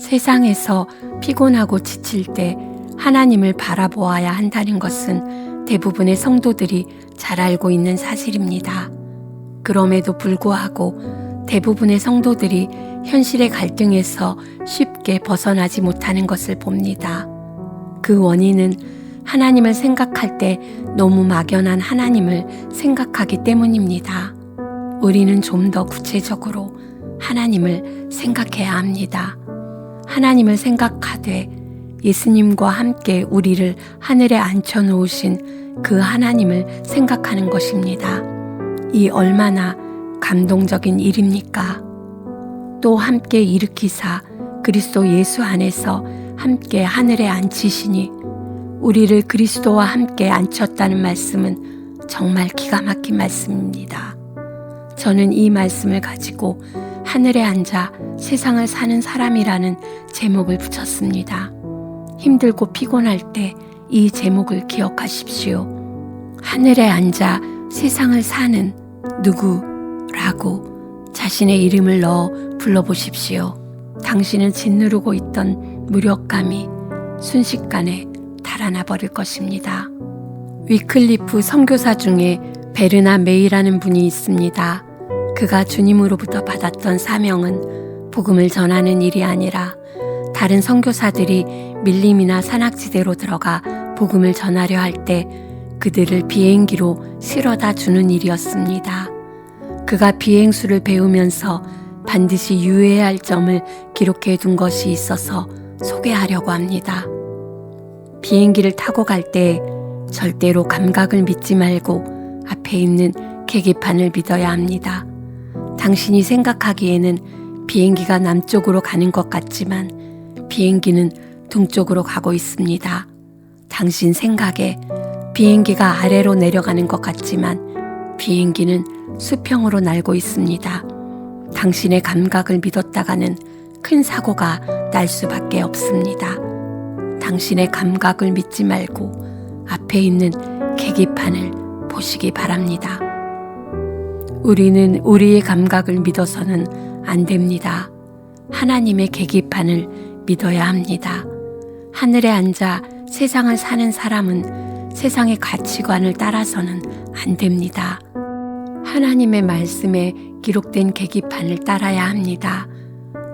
세상에서 피곤하고 지칠 때 하나님을 바라보아야 한다는 것은 대부분의 성도들이 잘 알고 있는 사실입니다. 그럼에도 불구하고 대부분의 성도들이 현실의 갈등에서 쉽게 벗어나지 못하는 것을 봅니다. 그 원인은 하나님을 생각할 때 너무 막연한 하나님을 생각하기 때문입니다. 우리는 좀 더 구체적으로 하나님을 생각해야 합니다. 하나님을 생각하되 예수님과 함께 우리를 하늘에 앉혀 놓으신 그 하나님을 생각하는 것입니다. 이 얼마나 감동적인 일입니까? 또 함께 일으키사 그리스도 예수 안에서 함께 하늘에 앉히시니 우리를 그리스도와 함께 앉혔다는 말씀은 정말 기가 막힌 말씀입니다. 저는 이 말씀을 가지고 하늘에 앉아 세상을 사는 사람이라는 제목을 붙였습니다. 힘들고 피곤할 때 이 제목을 기억하십시오. 하늘에 앉아 세상을 사는 누구라고 자신의 이름을 넣어 불러보십시오. 당신은 짓누르고 있던 무력감이 순식간에 달아나 버릴 것입니다. 위클리프 선교사 중에 베르나 메이라는 분이 있습니다. 그가 주님으로부터 받았던 사명은 복음을 전하는 일이 아니라 다른 선교사들이 밀림이나 산악지대로 들어가 복음을 전하려 할 때 그들을 비행기로 실어다 주는 일이었습니다. 그가 비행수를 배우면서 반드시 유의해야 할 점을 기록해 둔 것이 있어서 소개하려고 합니다. 비행기를 타고 갈 때 절대로 감각을 믿지 말고 앞에 있는 계기판을 믿어야 합니다. 당신이 생각하기에는 비행기가 남쪽으로 가는 것 같지만 비행기는 동쪽으로 가고 있습니다. 당신 생각에 비행기가 아래로 내려가는 것 같지만 비행기는 수평으로 날고 있습니다. 당신의 감각을 믿었다가는 큰 사고가 날 수밖에 없습니다. 당신의 감각을 믿지 말고 앞에 있는 계기판을 보시기 바랍니다. 우리는 우리의 감각을 믿어서는 안 됩니다. 하나님의 계기판을 믿어야 합니다. 하늘에 앉아 세상을 사는 사람은 세상의 가치관을 따라서는 안 됩니다. 하나님의 말씀에 기록된 계기판을 따라야 합니다.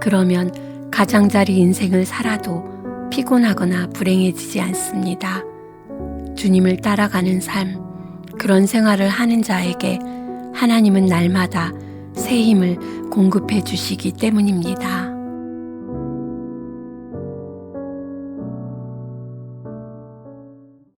그러면 가장자리 인생을 살아도 피곤하거나 불행해지지 않습니다. 주님을 따라가는 삶, 그런 생활을 하는 자에게 하나님은 날마다 새 힘을 공급해 주시기 때문입니다.